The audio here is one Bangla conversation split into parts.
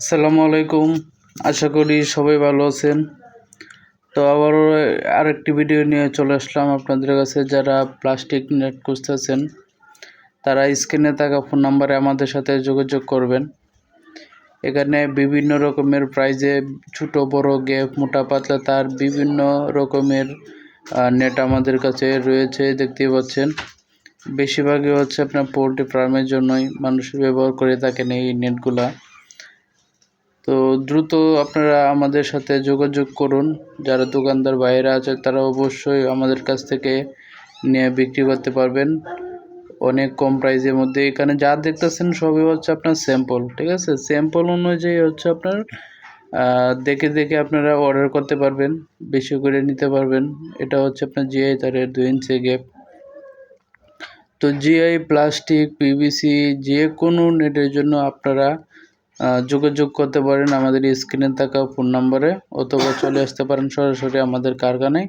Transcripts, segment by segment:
আসসালামু আলাইকুম। আশা করি সবাই ভালো আছেন। তো আবারও আরেকটি ভিডিও নিয়ে চলে আসলাম আপনাদের কাছে। যারা প্লাস্টিক নেট খুঁজতেছেন, তারা স্ক্রিনে থাকা ফোন নাম্বারে আমাদের সাথে যোগাযোগ করবেন। এখানে বিভিন্ন রকমের প্রাইজে ছোট, বড়, গ্যাপ, মোটা, পাতলা, তার বিভিন্ন রকমের নেট আমাদের কাছে রয়েছে, দেখতে পাচ্ছেন। বেশিরভাগই হচ্ছে আপনার পোলট্রি ফার্মের জন্যই মানুষ ব্যবহার করে থাকেন এই নেটগুলা। তো দ্রুত আপনারা আমাদের সাথে যোগাযোগ করুন। যারা দোকানদার বাইরে আছে, তারা অবশ্যই আমাদের কাছ থেকে নিয়ে বিক্রি করতে পারবেন। অনেক কম প্রাইসের মধ্যে। এখানে যা দেখতেছেন সবই হচ্ছে আপনার স্যাম্পল ঠিক আছে? স্যাম্পল অনুযায়ী হচ্ছে আপনার দেখে দেখে আপনারা অর্ডার করতে পারবেন, বেশি করে নিতে পারবেন। এটা হচ্ছে আপনার জিআই তারের দুই ইঞ্চি গ্যাপ তো জিআই প্লাস্টিক পিভিসি যে কোনো নেটের জন্য আপনারা যোগাযোগ করতে পারেন আমাদের স্ক্রিনে থাকা ফোন নম্বরে অথবা চলে আসতে পারেন সরাসরি আমাদের কারখানায়।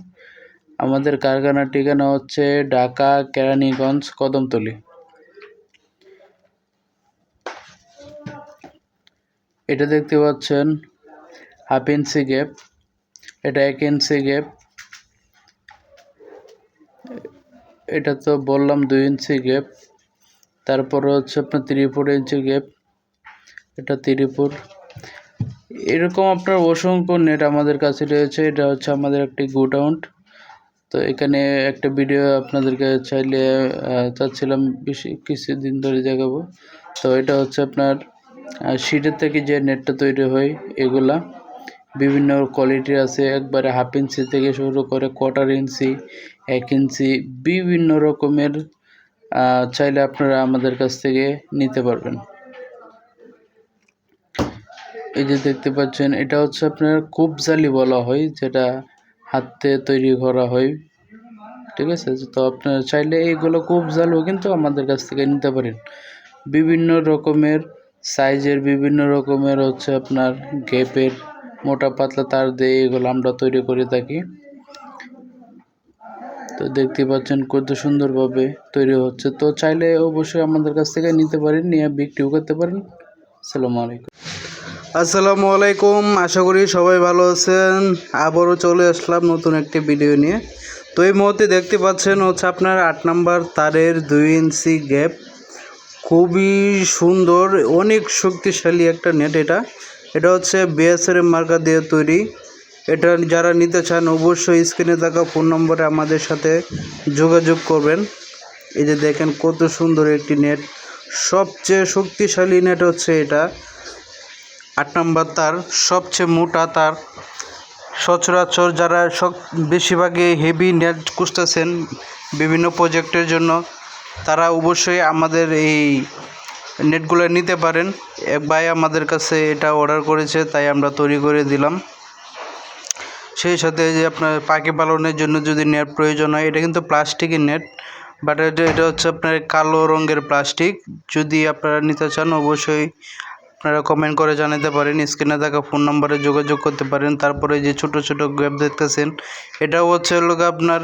আমাদের কারখানার ঠিকানা হচ্ছে ঢাকা কেরানীগঞ্জ কদমতলি। এটা দেখতে পাচ্ছেন হাফ ইঞ্চি গ্যাপ এটা এক ইঞ্চি গ্যাপ এটা তো বললাম দুই ইঞ্চি গ্যাপ তারপরে হচ্ছে আপনার থ্রি ফোর ইঞ্চি গ্যাপ এটা তিরিপুর। এরকম আপনার অসংখ্য নেট আমাদের কাছে রয়েছে। এটা হচ্ছে আমাদের একটি গোডাউন্ট তো এখানে একটা ভিডিও আপনাদেরকে চাইলে চাচ্ছিলাম বেশি কিছুদিন ধরে দেখাবো। তো এটা হচ্ছে আপনার শিটের থেকে যে নেটটা তৈরি হয়, এগুলা। বিভিন্ন কোয়ালিটির আছে। একবারে হাফ ইঞ্চি থেকে শুরু করে কোয়ার্টার ইঞ্চি এক ইঞ্চি বিভিন্ন রকমের চাইলে আপনারা আমাদের কাছ থেকে নিতে পারবেন। এই যে দেখতে পাচ্ছেন, এটা হচ্ছে আপনার জালি বলা হয়, যেটা হাতে তৈরি করা হয়। ঠিক আছে? তো আপনার চাইলে এইগুলো জালও কিন্তু আমাদের কাছ থেকে নিতে পারেন। বিভিন্ন রকমের সাইজের, বিভিন্ন রকমের হচ্ছে আপনার গ্যাপের মোটা পাতলা তার দিয়ে এগুলো আমরা তৈরি করে থাকি। তো দেখতে পাচ্ছেন কত সুন্দরভাবে তৈরি হচ্ছে। তো চাইলে অবশ্যই আমাদের কাছ থেকে নিতে পারেন, নিয়ে বিক্রিও করতে পারেন। আসসালামু আলাইকুম। আসসালামু আলাইকুম, আশা করি সবাই ভালো আছেন। আবারও চলে আসলাম নতুন একটি ভিডিও নিয়ে। তো এই মুহূর্তে দেখতে পাচ্ছেন হচ্ছে আপনার আট নাম্বার তারের দুই ইঞ্চি গ্যাপ। খুবই সুন্দর, অনেক শক্তিশালী একটা নেট এটা। এটা হচ্ছে বিএসআর মার্কা দিয়ে তৈরি। এটা যারা নিতে চান অবশ্যই স্ক্রিনে থাকা ফোন নম্বরে আমাদের সাথে যোগাযোগ করবেন। এই যে দেখেন কত সুন্দর একটি নেট। সবচেয়ে শক্তিশালী নেট হচ্ছে এটা। আট নম্বর তার সবচেয়ে মোটা তার। সচরাচর যারা সব বেশিরভাগই হেভি নেট খুঁজতেছেন বিভিন্ন প্রজেক্টের জন্য, তারা অবশ্যই আমাদের এই নেটগুলো নিতে পারেন। এক ভাই আমাদের কাছে এটা অর্ডার করেছে, তাই আমরা তৈরি করে দিলাম। সেই সাথে যে আপনার পাখি পালনের জন্য যদি নেট প্রয়োজন হয়, এটা কিন্তু প্লাস্টিকের নেট বাট এটা এটা হচ্ছে আপনার কালো রঙের প্লাস্টিক যদি আপনারা নিতে চান, অবশ্যই আপনারা কমেন্ট করে জানাতে পারেন স্ক্রিনে থাকা ফোন নম্বরে যোগাযোগ করতে পারেন। তারপরে যে ছোট ছোট গ্যাপ দেখতেছেন, এটাও হচ্ছে হলো আপনার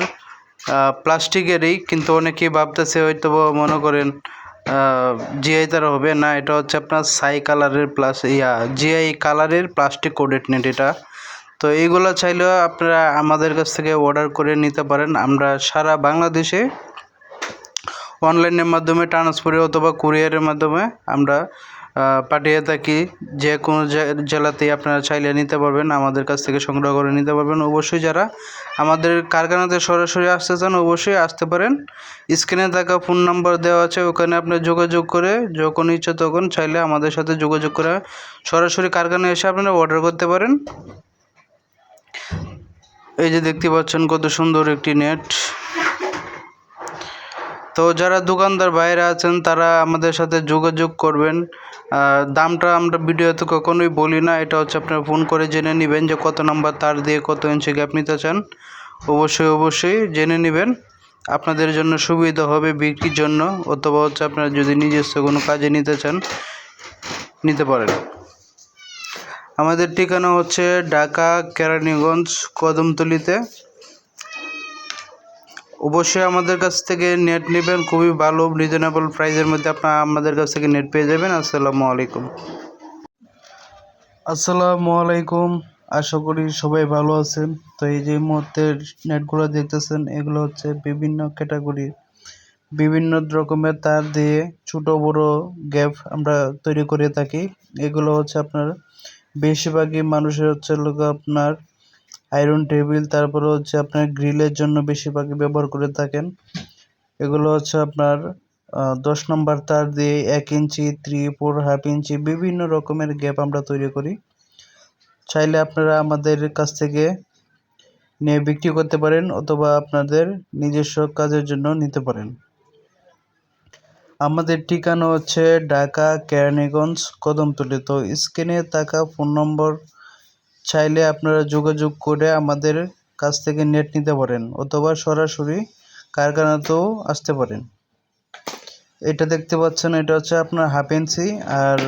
প্লাস্টিকেরই, কিন্তু অনেকেই ভাবতেছে হয়তো মনে করেন জিআই তার হবে। না, এটা হচ্ছে আপনার সাই কালারের প্লাস ইয়া জিআই কালারের প্লাস্টিক কোডেড নেট এটা। তো এইগুলো চাইলেও আপনারা আমাদের কাছ থেকে অর্ডার করে নিতে পারেন। আমরা সারা বাংলাদেশে অনলাইনের মাধ্যমে ট্রান্সফারে অথবা কুরিয়ারের মাধ্যমে আমরা পাঠিয়ে থাকি। যে কোনো জেলাতেই আপনারা চাইলে নিতে পারবেন, আমাদের কাছ থেকে সংগ্রহ করে নিতে পারবেন। অবশ্যই যারা আমাদের কারখানাতে সরাসরি আসতে চান, অবশ্যই আসতে পারেন। স্ক্রিনে থাকা ফোন নাম্বার দেওয়া আছে, ওখানে আপনি যোগাযোগ করে যখন ইচ্ছে তখন চাইলে আমাদের সাথে যোগাযোগ করে সরাসরি কারখানায় এসে আপনারা অর্ডার করতে পারেন। এই যে দেখতে পাচ্ছেন কত সুন্দর একটি নেট তো যারা দোকানদার বাইরে আছেন, তারা আমাদের সাথে যোগাযোগ করবেন। দামটা আমরা ভিডিওতে কখনোই বলি না। এটা হচ্ছে আপনারা ফোন করে জেনে নেবেন যে কত নাম্বার তার দিয়ে কত ইঞ্চি গ্যাপ নিতে চান। অবশ্যই অবশ্যই জেনে নেবেন। আপনাদের জন্য সুবিধা হবে বিক্রির জন্য, অথবা হচ্ছে আপনারা যদি নিজস্ব কোনো কাজে নিতে চান, নিতে পারেন। আমাদের ঠিকানা হচ্ছে ঢাকা, কেরানীগঞ্জ, কদমতলিতে। অবশ্যই আমাদের কাছ থেকে নেট নেবেন, খুবই ভালো রিজনেবল প্রাইসের মধ্যে আপনার আমাদের কাছ থেকে নেট পেয়ে যাবেন। আসসালামু আলাইকুম। আসসালামু আলাইকুম। আশা করি সবাই ভালো আছেন। তো এই যে মুহূর্তের নেটগুলো দেখতেছেন, এগুলো হচ্ছে বিভিন্ন ক্যাটাগরি বিভিন্ন রকমের তার দিয়ে ছোট বড় গ্যাপ আমরা তৈরি করে থাকি। এগুলো হচ্ছে আপনার, বেশিরভাগই মানুষের হচ্ছে লোক আপনার আয়রন টেবিল, তারপরে হচ্ছে আপনার গ্রিলের জন্য বেশিরভাগই ব্যবহার করে থাকেন। এগুলো হচ্ছে আপনার দশ নম্বর তার দিয়ে এক inch three four half inch বিভিন্ন রকমের গ্যাপ আমরা তৈরি করি। চাইলে আপনারা আমাদের কাছ থেকে নিয়ে বিক্রি করতে পারেন অথবা আপনাদের নিজস্ব কাজের জন্য নিতে পারেন। আমাদের ঠিকানা হচ্ছে ঢাকা, কেরানীগঞ্জ, কদমতলি। তো স্ক্রিনে থাকা ফোন নম্বর চাইলে আপনারা যোগাযোগ করে আমাদের কাছ থেকে নেট নিতে পারেন অথবা সরাসরি কারখানাতেও আসতে পারেন। এটা দেখতে পাচ্ছেন, এটা হচ্ছে আপনার হাফ ইঞ্চি আর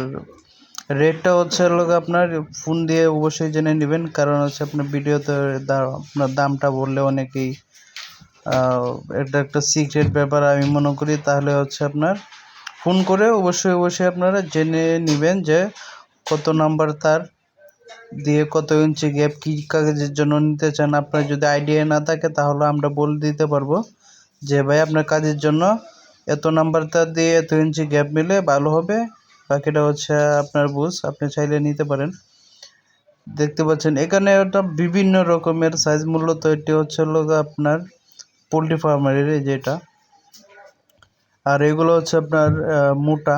রেটটা হচ্ছে গিয়ে আপনার ফোন দিয়ে অবশ্যই জেনে নেবেন, কারণ হচ্ছে আপনার ভিডিওতে আপনার দামটা বললে অনেকেই এটা একটা সিক্রেট ব্যাপার আমি মনে করি, তাহলে হচ্ছে আপনার ফোন করে অবশ্যই অবশ্যই আপনারা জেনে নেবেন যে কত নাম্বার তার দিয়ে কত ইঞ্চি গ্যাপ কী কাগজের জন্য নিতে চান, আপনার যদি আইডিয়া না থাকে তাহলে আমরা বলে দিতে পারব যে, ভাই, আপনার কাজের জন্য এত নাম্বার তার দিয়ে এত ইঞ্চি গ্যাপ মিলে ভালো হবে। বাকিটা হচ্ছে আপনার বুঝ, আপনি চাইলে নিতে পারেন। দেখতে পাচ্ছেন, এখানে ওটা বিভিন্ন রকমের সাইজ মূল্য তো এটি হচ্ছে গিয়ে আপনার পোলট্রি ফার্মারের এই যেটা। আর এগুলো হচ্ছে আপনার মোটা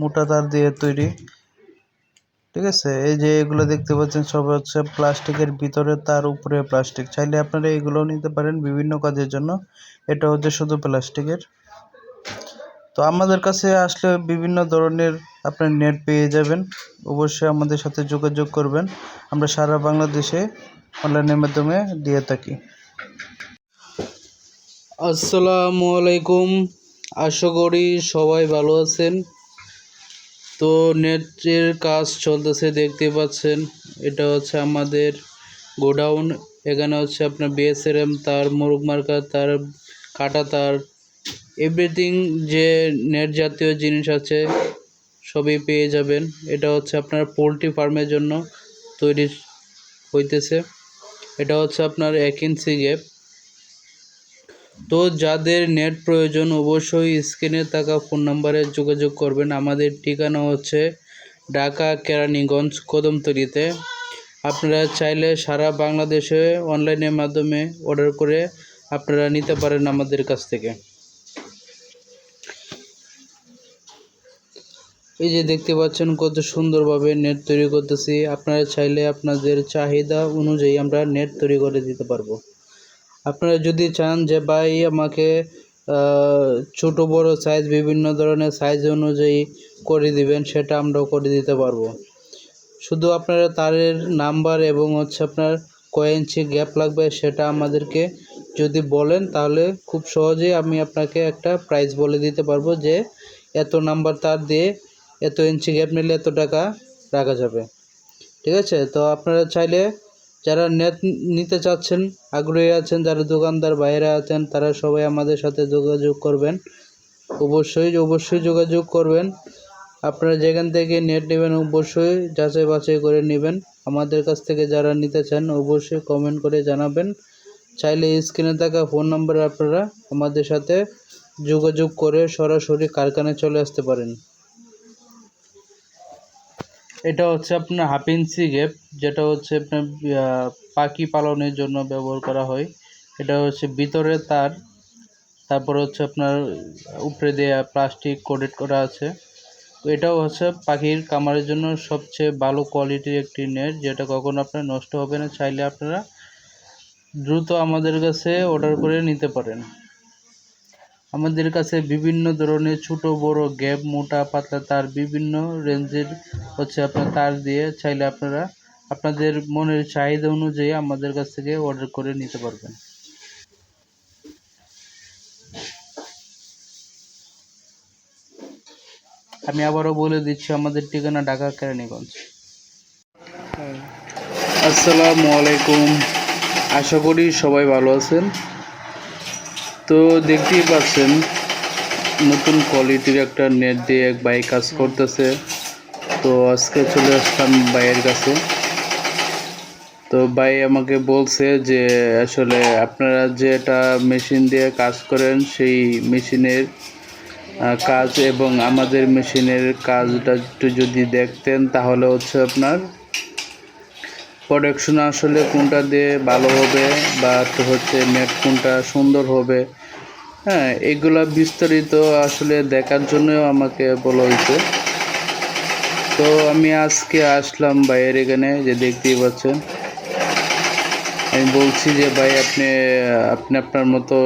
মোটা তার দিয়ে তৈরি। ঠিক আছে? এই যে এগুলো দেখতে পাচ্ছেন, সব হচ্ছে প্লাস্টিকের ভিতরে, তার উপরে প্লাস্টিক চাইলে আপনারা এগুলো নিতে পারেন বিভিন্ন কাজের জন্য। এটা হচ্ছে শুধু প্লাস্টিকের তো আমাদের কাছে আসলে বিভিন্ন ধরনের আপনার নেট পেয়ে যাবেন। অবশ্যই আমাদের সাথে যোগাযোগ করবেন। আমরা সারা বাংলাদেশে অনলাইনের মাধ্যমে দিয়ে থাকি। আসসালামু আলাইকুম। আশা করি সবাই ভালো আছেন। তো নেটের কাজ চলতেছে, দেখতে পাচ্ছেন। এটা হচ্ছে আমাদের গোডাউন। এখানে হচ্ছে আপনার বিএসআরএম তার মুরগ মার্কা, তার কাটা, তার এভরিথিং যে নেট জাতীয় জিনিস আছে, সবই পেয়ে যাবেন। এটা হচ্ছে আপনার পোলট্রি ফার্মের জন্য তৈরি হইতেছে। এটা হচ্ছে আপনার এক ইঞ্চি গ্যাপ তো যাদের নেট প্রয়োজন অবশ্যই স্ক্রিনে থাকা ফোন নাম্বারে যোগাযোগ করবেন। আমাদের ঠিকানা হচ্ছে ঢাকা কেরানীগঞ্জ কদমতলিতে। আপনারা চাইলে সারা বাংলাদেশে অনলাইনের মাধ্যমে অর্ডার করে আপনারা নিতে পারেন আমাদের কাছ থেকে। এই যে দেখতে পাচ্ছেন কত সুন্দরভাবে নেট তৈরি করতেছি। আপনারা চাইলে আপনাদের চাহিদা অনুযায়ী আমরা নেট তৈরি করে দিতে পারব। আপনারা যদি চান যে ভাই আমাকে ছোট, বড় সাইজ বিভিন্ন ধরনের সাইজ অনুযায়ী করে দিবেন, সেটা আমরাও করে দিতে পারব। শুধু আপনারা তারের নাম্বার এবং হচ্ছে আপনার কয় ইঞ্চি গ্যাপ লাগবে সেটা আমাদেরকে যদি বলেন, তাহলে খুব সহজেই আমি আপনাকে একটা প্রাইস বলে দিতে পারব যে এত নাম্বার তার দিয়ে এত ইঞ্চি গ্যাপ নিলে এত টাকা রাখা যাবে। ঠিক আছে? তো আপনারা চাইলে যারা নেট নিতে চাচ্ছেন, আগ্রহী আছেন, যারা দোকানদার, বাইরে আছেন, তারা সবাই আমাদের সাথে যোগাযোগ করবেন। অবশ্যই অবশ্যই যোগাযোগ করবেন। আপনারা যেখান থেকে নেট নেবেন, অবশ্যই যাচাই বাছাই করে নেবেন। আমাদের কাছ থেকে যারা নিতে চান, অবশ্যই কমেন্ট করে জানাবেন। চাইলে স্ক্রিনে থাকা ফোন নাম্বারে আপনারা আমাদের সাথে যোগাযোগ করে সরাসরি কারখানায় চলে আসতে পারেন। এটা হচ্ছে আপনার হাফ গ্যাপ যেটা হচ্ছে আপনার পাখি পালনের জন্য ব্যবহার করা হয়। এটা হচ্ছে ভিতরে তার, তারপর হচ্ছে আপনার উপরে দেয়া প্লাস্টিক কোটেড করা আছে। এটাও হচ্ছে পাখির কামারের জন্য সবচেয়ে ভালো কোয়ালিটির একটি নেট যেটা কখনো আপনার নষ্ট হবে না, চাইলে আপনারা দ্রুত আমাদের কাছে অর্ডার করে নিতে পারেন। আমাদের কাছে বিভিন্ন ধরনের ছোট, বড়, গ্যাপ, মোটা, পাতলা তার বিভিন্ন রেঞ্জের হচ্ছে আপনার তার দিয়ে চাইলে আপনারা আপনাদের মনের চাহিদা অনুযায়ী আমাদের কাছ থেকে অর্ডার করে নিতে পারবেন। আমি আবারও বলে দিচ্ছি, আমাদের ঠিকানা ঢাকা কেরানীগঞ্জ। আসসালামু আলাইকুম। আশা করি সবাই ভালো আছেন। তো দেখতেই পাচ্ছেন নতুন কোয়ালিটির একটা নেট দিয়ে এক ভাই কাজ করতেছে। তো আজকে চলে আসলাম ভাইয়ের কাছে। তো ভাই আমাকে বলছে যে আসলে আপনারা যেটা মেশিন দিয়ে কাজ করেন সেই মেশিনের কাজ এবং আমাদের মেশিনের কাজটা একটু যদি দেখতেন তাহলে হচ্ছে আপনার প্রোডাকশন আসলে কোনটা দিয়ে ভালো হবে বা হচ্ছে নেট কোনটা সুন্দর হবে। হ্যাঁ এগুলা বিস্তারিত আসলে দেখার জন্যও আমাকে বলা হয়েছে। তো আমি আজকে আসলাম ভাইয়ের এখানে, যে দেখতেই পাচ্ছেন। আমি বলছি যে, ভাই, আপনি আপনি আপনার মতো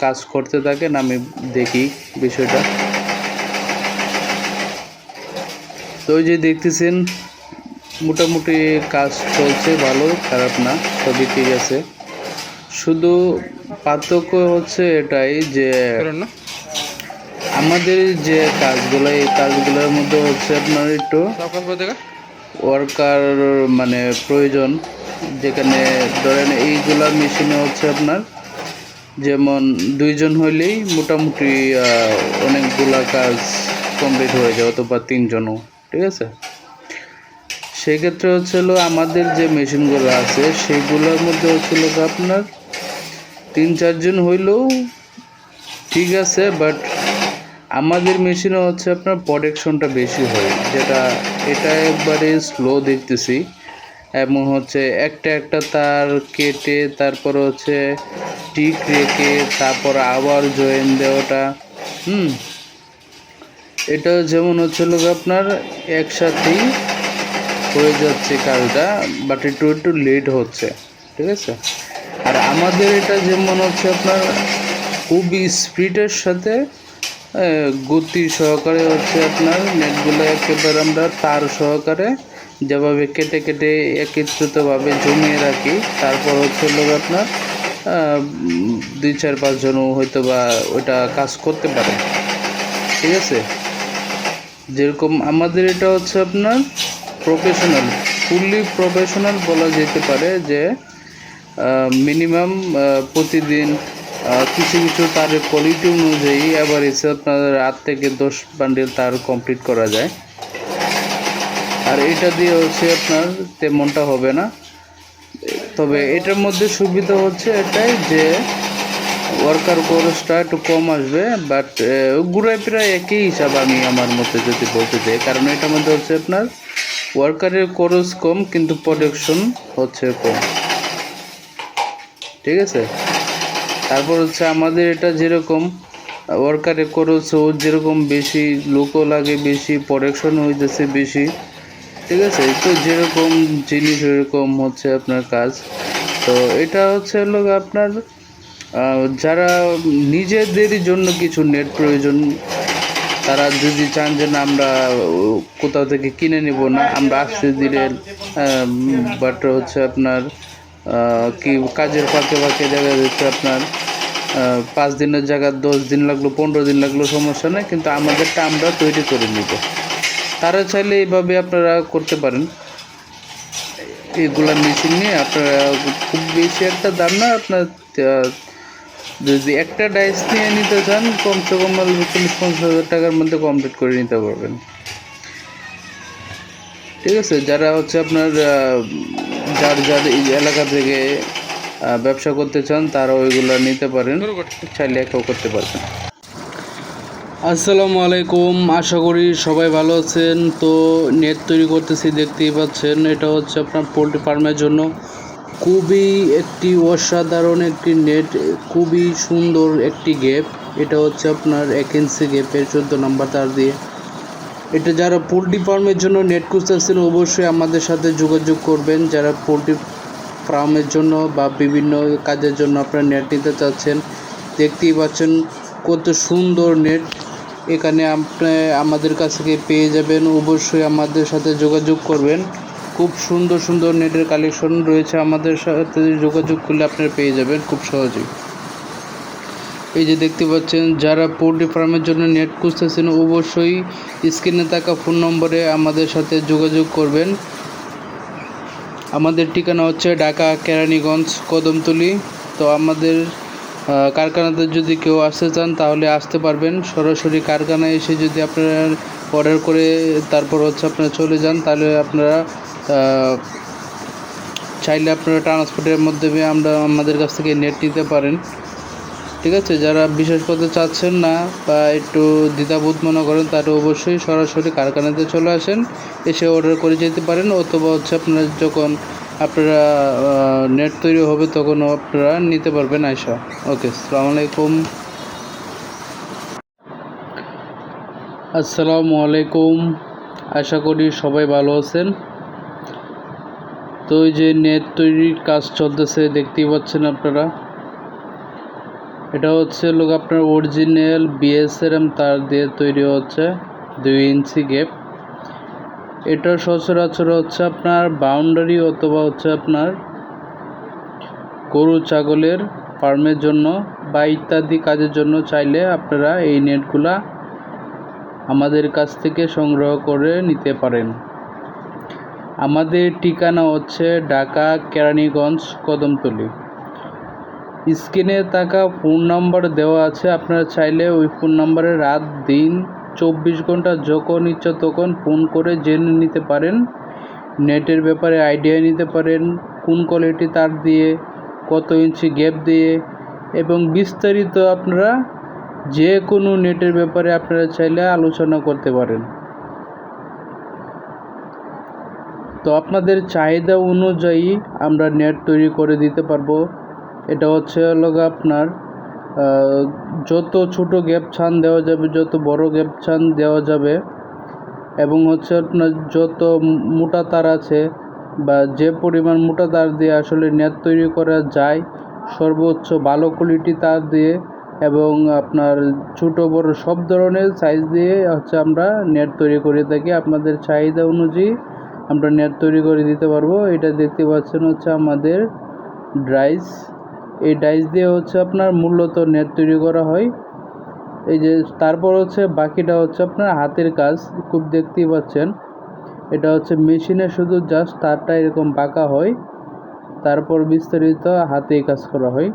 কাজ করতে থাকেন, আমি দেখি বিষয়টা। তো ওই যে দেখতেছেন, মোটামুটি কাজ চলছে, ভালো, খারাপ না, সবই ঠিক আছে। শুধু পার্থক্য হচ্ছে এটাই যে আমাদের যে কাজগুলো এই কাজগুলোর মধ্যে হচ্ছে আপনার একটু ওয়ার্কার মানে প্রয়োজন। যেখানে ধরেন এইগুলা মেশিনে হচ্ছে আপনার যেমন দুইজন হইলেই মোটামুটি অনেকগুলা কাজ কমপ্লিট হয়ে যায় অথবা তিনজনও ঠিক আছে? সেক্ষেত্রে হচ্ছে হলো আমাদের যে মেশিনগুলো আছে সেইগুলোর মধ্যে হচ্ছে হলো আপনার তিন চারজন হইলেও ঠিক আছে বাট আমাদের মেশিনে হচ্ছে আপনার প্রোডাকশনটা বেশি হয়। যেটা, এটা একবারে স্লো দেখতেছি। এবং হচ্ছে একটা একটা তার কেটে, তারপর হচ্ছে টিক রেখে, তারপর আবার জয়েন দেওয়াটা, হুম। এটা যেমন হচ্ছে লোক আপনার একসাথেই হয়ে যাচ্ছে কাজটা বাট একটু একটু লেট হচ্ছে, ঠিক আছে? আর আমাদের এটা যেমন হচ্ছে আপনার খুবই স্পিডের সাথে গতি সহকারে হচ্ছে আপনার নেটগুলো একেবারে আমরা তার সহকারে যেভাবে কেটে কেটে একত্রিতভাবে জমিয়ে রাখি, তারপর হচ্ছে লোক আপনার দুই চার পাঁচজনও হয়তো বা ওইটা কাজ করতে পারে। ঠিক আছে? যেরকম আমাদের এটা হচ্ছে আপনার প্রফেশনাল ফুললি প্রফেশনাল বলা যেতে পারে যে মিনিমাম প্রতিদিন কিছু কিছু তার কোয়ালিটি অনুযায়ী অ্যাভারেজে আপনার আট থেকে দশ বান্ডেল তার কমপ্লিট করা যায়। আর এটা দিয়ে হচ্ছে আপনার তেমনটা হবে না। তবে এটার মধ্যে সুবিধা হচ্ছে এটাই যে ওয়ার্কার খরচটা একটু কম আসবে বাট ঘুরায় প্রায় একই হিসাব আমি আমার মতে যদি বলতে চাই কারণ এটার মধ্যে হচ্ছে আপনার ওয়ার্কারের খরচ কম, কিন্তু প্রোডাকশন হচ্ছে কম। ঠিক আছে? তারপর হচ্ছে আমাদের এটা যেরকম ওয়ার্কারের খরচও যেরকম বেশি, লোকও লাগে বেশি প্রোডাকশন হইতেছে বেশি, ঠিক আছে? তো যেরকম জিনিস, ওইরকম হচ্ছে আপনার কাজ। তো এটা হচ্ছে হলো আপনার যারা নিজেদেরই জন্য কিছু নেট প্রয়োজন, তারা যদি চান যে না, আমরা কোথাও থেকে কিনে নিব না, আমরা আসতে দিলে বাট হচ্ছে আপনার কি কাজের ফাঁকে ফাঁকে দেখা যাচ্ছে আপনার পাঁচ দিনের জায়গায় দশ দিন লাগল, পনেরো দিন লাগল, সমস্যা নেই, কিন্তু আমাদেরটা আমরা তৈরি করে নিব। তারা চাইলে এইভাবে আপনারা করতে পারেন। এগুলা মেশিন নিয়ে আপনারা খুব বেশি একটা দাম না, আপনার যদি একটা ডাইস নিয়ে নিতে চান, কমসে কম চল্লিশ পঞ্চাশ হাজার টাকার মধ্যে কমপ্লিট করে নিতে পারবেন। ঠিক আছে, যারা হচ্ছে আপনার যার যার এই এলাকা থেকে ব্যবসা করতে চান, তারা ওইগুলো নিতে পারেন। চাইলে একাও করতে পারবেন। আসসালামু আলাইকুম, আশা করি সবাই ভালো আছেন। তো নেট তৈরি করতেছি, দেখতেই পাচ্ছেন, এটা হচ্ছে আপনার পোলট্রি ফার্মের জন্য। খুবই একটি অসাধারণ একটি নেট, খুবই সুন্দর একটি গেপ এটা হচ্ছে আপনার এক ইঞ্চি গেপের চোদ্দ নাম্বার তার দিয়ে। এটা যারা পোলট্রি ফার্মের জন্য নেট খুঁজতেছেন অবশ্যই আমাদের সাথে যোগাযোগ করবেন। যারা পোলট্রি ফার্মের জন্য বা বিভিন্ন কাজের জন্য আপনারা নেট নিতে চাচ্ছেন, দেখতেই পাচ্ছেন কত সুন্দর নেট এখানে আপনি আমাদের কাছ থেকে পেয়ে যাবেন। অবশ্যই আমাদের সাথে যোগাযোগ করবেন। খুব সুন্দর সুন্দর নেটের কালেকশন রয়েছে। আমাদের সাথে যোগাযোগ করলে আপনারা পেয়ে যাবেন খুব সহজেই। এই যে দেখতে পাচ্ছেন, যারা পোলট্রি ফার্মের জন্য নেট খুঁজতেছেন, অবশ্যই স্ক্রিনে থাকা ফোন নম্বরে আমাদের সাথে যোগাযোগ করবেন। আমাদের ঠিকানা হচ্ছে ঢাকা কেরানীগঞ্জ, কদমতলি। তো আমাদের কারখানাতে যদি কেউ আসতে চান, তাহলে আসতে পারবেন। সরাসরি কারখানায় এসে যদি আপনারা অর্ডার করে তারপর হচ্ছে আপনারা চলে যান, তাহলে আপনারা চাইলে আপনারা ট্রান্সপোর্টের মাধ্যমে আমরা আমাদের কাছ থেকে নেট নিতে পারেন। ঠিক আছে, যারা বিশেষ করতে চাচ্ছেন না বা একটু দ্বিধাবোধ মনে করেন, তারা অবশ্যই সরাসরি কারখানাতে চলে আসেন, এসে অর্ডার করে যেতে পারেন, অথবা হচ্ছে আপনার যখন আপনারা নেট তৈরি হবে তখন আপনারা নিতে পারবেন আয়সা ওকে, সালাম আলাইকুম। আসসালামু আলাইকুম। আশা করি সবাই ভালো আছেন। তো এই যে নেট তৈরির কাজ চলতেছে, দেখতেই পাচ্ছেন আপনারা। এটা হচ্ছে লোক আপনার অরিজিনাল বিএসআরএম তার দিয়ে তৈরি হচ্ছে, দুই ইঞ্চি গেপ এটা সচরাচর হচ্ছে আপনার বাউন্ডারি অথবা হচ্ছে আপনার গরু ছাগলের ফার্মের জন্য বা ইত্যাদি কাজের জন্য চাইলে আপনারা এই নেটগুলা আমাদের কাছ থেকে সংগ্রহ করে নিতে পারেন। আমাদের ঠিকানা হচ্ছে ঢাকা কেরানীগঞ্জ কদমতলী। স্ক্রিনে থাকা ফোন নাম্বার দেওয়া আছে। আপনারা চাইলে ওই ফোন নাম্বারে রাত, দিন, চব্বিশ ঘণ্টা যখন ইচ্ছা তখন ফোন করে জেনে নিতে পারেন। নেটের ব্যাপারে আইডিয়া নিতে পারেন, কোন কোয়ালিটি তার দিয়ে, কত ইঞ্চি গ্যাপ দিয়ে এবং বিস্তারিত আপনারা যে কোনো নেটের ব্যাপারে আপনারা চাইলে আলোচনা করতে পারেন। তো আপনাদের চাহিদা অনুযায়ী আমরা নেট তৈরি করে দিতে পারব। এটা হচ্ছে হলো আপনার যত ছোট গ্যাপ ছান দেওয়া যাবে, যত বড় গ্যাপ ছান দেওয়া যাবে, এবং হচ্ছে আপনার যত মোটা তার আছে বা যে পরিমাণ মোটা তার দিয়ে আসলে নেট তৈরি করা যায়, সর্বোচ্চ ভালো কোয়ালিটি তার দিয়ে এবং আপনার ছোট বড় সব ধরনের সাইজ দিয়ে হচ্ছে আমরা নেট তৈরি করে থাকি। আপনাদের চাহিদা অনুযায়ী আমরা নেট তৈরি করে দিতে পারব। এটা দেখতে পাচ্ছেন হচ্ছে আমাদের ড্রাইস এই ডাইস দিয়ে হচ্ছে আপনার মূলত নেট তৈরি করা হয়। এই যে তারপর হচ্ছে বাকিটা হচ্ছে আপনার হাতের কাজ, খুব দেখতেই পাচ্ছেন। এটা হচ্ছে মেশিনে শুধু জাস্ট তারটা এরকম বাঁকা হয়, তারপর বিস্তারিত হাতেই কাজ করা হয়।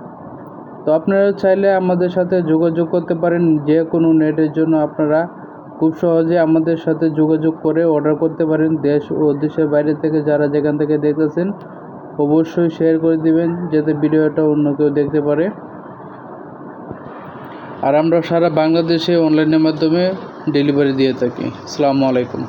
তো আপনারা চাইলে আমাদের সাথে যোগাযোগ করতে পারেন, যে কোনো নেটের জন্য আপনারা খুব সহজে আমাদের সাথে যোগাযোগ করে অর্ডার করতে পারেন। দেশ ও দেশের বাইরে থেকে যারা যেখান থেকে দেখতেছেন অবশ্যই শেয়ার করে দিবেন, যাতে ভিডিওটা অন্য কেউ দেখতে পারে। আর আমরা সারা বাংলাদেশে অনলাইনের মাধ্যমে ডেলিভারি দিয়ে থাকি। আসসালামু আলাইকুম।